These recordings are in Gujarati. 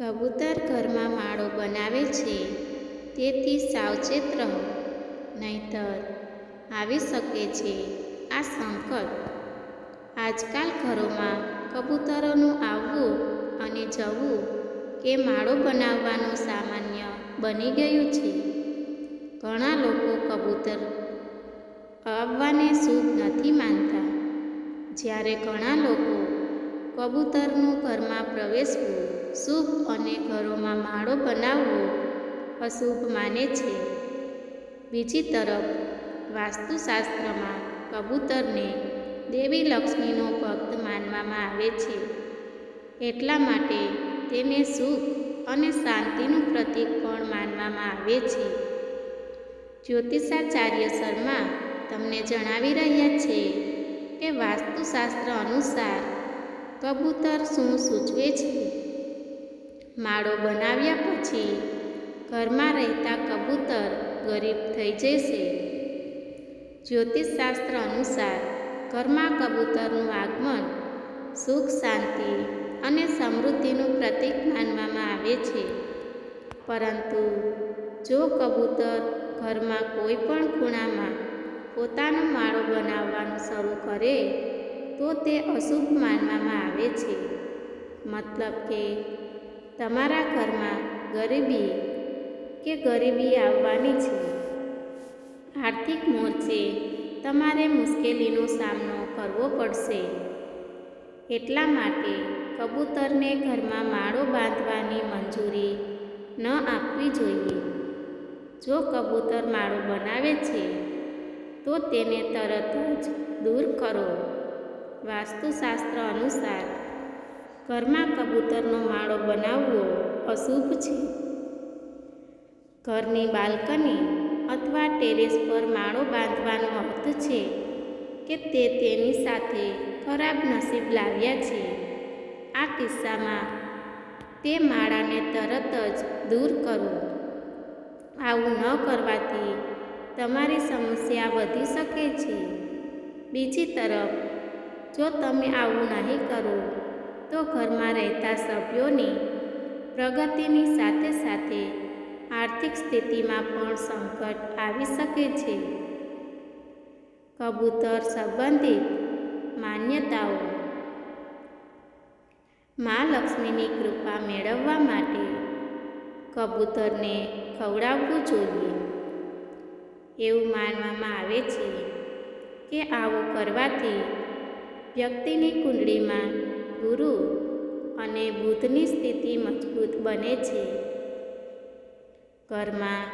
કબૂતર ઘરમાં માળો બનાવે છે, તેથી સાવચેત રહો. નહીંતર આવી શકે છે આ સંકટ. આજકાલ ઘરોમાં કબૂતરોનું આવવું અને જવું કે માળો બનાવવાનું સામાન્ય બની ગયું છે. ઘણા લોકો કબૂતર આવવાને શુભ નથી માનતા. જ્યારે ઘણા લોકો કબૂતરનું ઘરમાં પ્રવેશવું શુભ અને ઘરોમાં માળો બનાવવો અશુભ માને છે. બીજી તરફ, વાસ્તુશાસ્ત્રમાં કબૂતરને દેવી લક્ષ્મીનો ભક્ત માનવામાં આવે છે. એટલા માટે તેને સુખ અને શાંતિનું પ્રતીક પણ માનવામાં આવે છે. જ્યોતિષાચાર્ય શર્મા તમને જણાવી રહ્યા છે કે વાસ્તુશાસ્ત્ર અનુસાર કબૂતર શું સૂચવે છે? માળો બનાવ્યા પછી ઘરમાં રહેતા કબૂતર ગરીબ થઈ જશે. જ્યોતિષશાસ્ત્ર અનુસાર ઘરમાં કબૂતરનું આગમન સુખ, શાંતિ અને સમૃદ્ધિનું પ્રતીક માનવામાં આવે છે. પરંતુ જો કબૂતર ઘરમાં કોઈ પણ ખૂણામાં પોતાનો માળો બનાવવાનું શરૂ કરે, તો તે અશુભ માનવામાં આવે છે. મતલબ કે તમારા ઘરમાં ગરીબી કે ગરીબી આવવાની છે? આર્થિક મોરચે તમારે મુશ્કેલીનો સામનો કરવો પડશે. એટલા માટે કબૂતરને ઘરમાં માળો બાંધવાની મંજૂરી ન આપવી જોઈએ. જો કબૂતર માળો બનાવે છે, તો તેને તરત જ દૂર કરો. વાસ્તુશાસ્ત્ર અનુસાર ઘરમાં કબૂતરનો માળો બનાવવો અશુભ છે. ઘરની બાલ્કની અથવા ટેરેસ પર માળો બાંધવાનો અર્થ છે કે તે તેની સાથે ખરાબ નસીબ લાવ્યા છે. આ કિસ્સામાં તે માળાને તરત જ દૂર કરો. આવું ન કરવાથી તમારી સમસ્યા વધી શકે છે. બીજી તરફ, જો તમે આવું નહીં કરો તો ઘરમાં રહેતા સભ્યોની પ્રગતિની સાથે સાથે આર્થિક સ્થિતિમાં પણ સંકટ આવી શકે છે. કબૂતર સંબંધિત માન્યતાઓ. મા લક્ષ્મીની કૃપા મેળવવા માટે કબૂતરને ખવડાવવું જોઈએ. એવું માનવામાં આવે છે કે આવું કરવાથી વ્યક્તિની કુંડળીમાં ગુરુ અને બુધની સ્થિતિ મજબૂત બને છે. ઘરમાં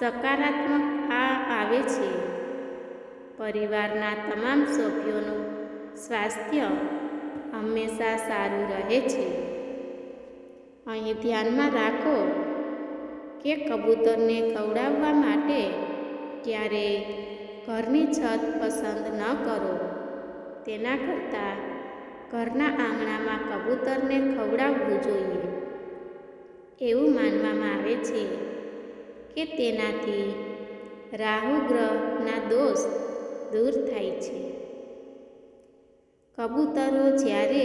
સકારાત્મક આ આવે છે. પરિવારના તમામ સભ્યોનું સ્વાસ્થ્ય હંમેશા સારું રહે છે. અહીં ધ્યાનમાં રાખો કે કબૂતરને ખવડાવવા માટે ક્યારેય ઘરની છત પસંદ ન કરો. તેના કરતાં ઘરના આંગણામાં કબૂતરને ખવડાવવું જોઈએ. એવું માનવામાં આવે છે કે તેનાથી રાહુ ગ્રહના દોષ દૂર થાય છે. કબૂતરો જ્યારે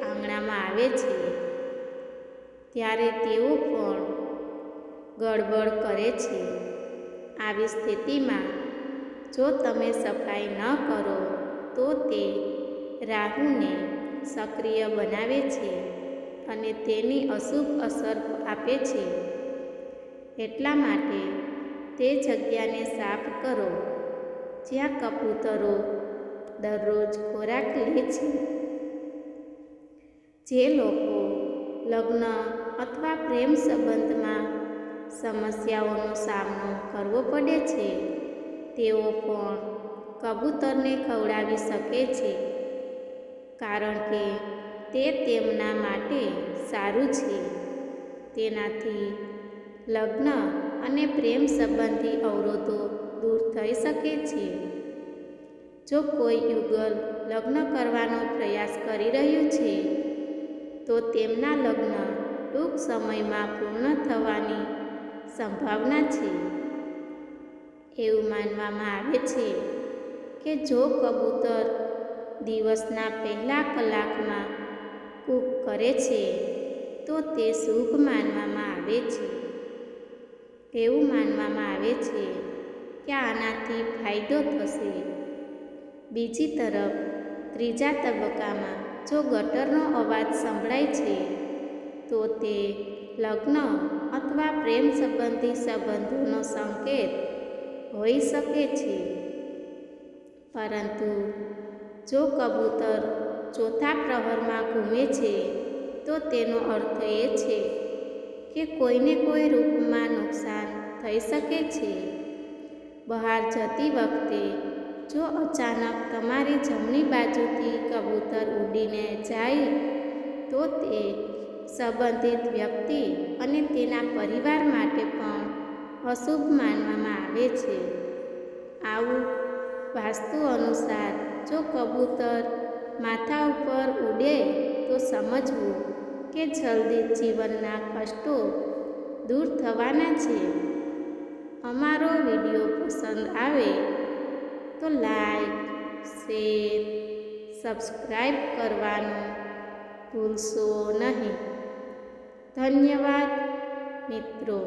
આંગણામાં આવે છે, ત્યારે તેઓ પણ ગડબડ કરે છે. આવી સ્થિતિમાં જો તમે સફાઈ ન કરો, તો તે રાહુને સક્રિય બનાવે છે અને તેની અશુભ અસર આપે છે. એટલા માટે તે જગ્યાને સાફ કરો, જ્યાં કબૂતરો દરરોજ ખોરાક લે છે. જે લોકો લગ્ન અથવા પ્રેમ સંબંધમાં સમસ્યાઓનો સામનો કરવો પડે છે, તેઓ પણ કબૂતરને ખવડાવી શકે છે. કારણ કે તે તેમના માટે સારું છે. તેનાથી લગ્ન અને પ્રેમ સંબંધી અવરોધો દૂર થઈ શકે છે. જો કોઈ યુગલ લગ્ન કરવાનો પ્રયાસ કરી રહ્યું છે, તો તેમના લગ્ન ટૂંક સમયમાં પૂર્ણ થવાની સંભાવના છે. એવું માનવામાં આવે છે કે જો કબૂતર દિવસના પહેલા કલાકમાં કૂક કરે છે, તો તે શુભ માનવામાં આવે છે. એવું માનવામાં આવે છે કે આનાથી ફાયદો થશે. બીજી તરફ, ત્રીજા તબક્કામાં જો ગટરનો અવાજ સંભળાય છે, તો તે લગ્ન અથવા પ્રેમ સંબંધી સંબંધોનો સંકેત હોઈ શકે છે. પરંતુ જો કબૂતર ચોથા પ્રહરમાં ઘૂમે છે, તો તેનો અર્થ એ છે કે કોઈને કોઈ રૂપમાં નુકસાન થઈ શકે છે. બહાર જતી વખતે, જો અચાનક તમારી જમણી બાજુથી કબૂતર ઉડીને જાય, તો તે સંબંધિત વ્યક્તિ અને તેના પરિવાર માટે પણ અશુભ માનવામાં આવે છે. આવું વાસ્તુ અનુસાર જો કબૂતર માથા ઉપર ઉડે તો સમજવું કે જલ્દી જીવનના કષ્ટો દૂર થવાના છે. અમારો વીડિયો પસંદ આવે તો લાઈક, શેર સબસ્ક્રાઈબ કરવાનું ભૂલશો નહીં. ધન્યવાદ મિત્રો.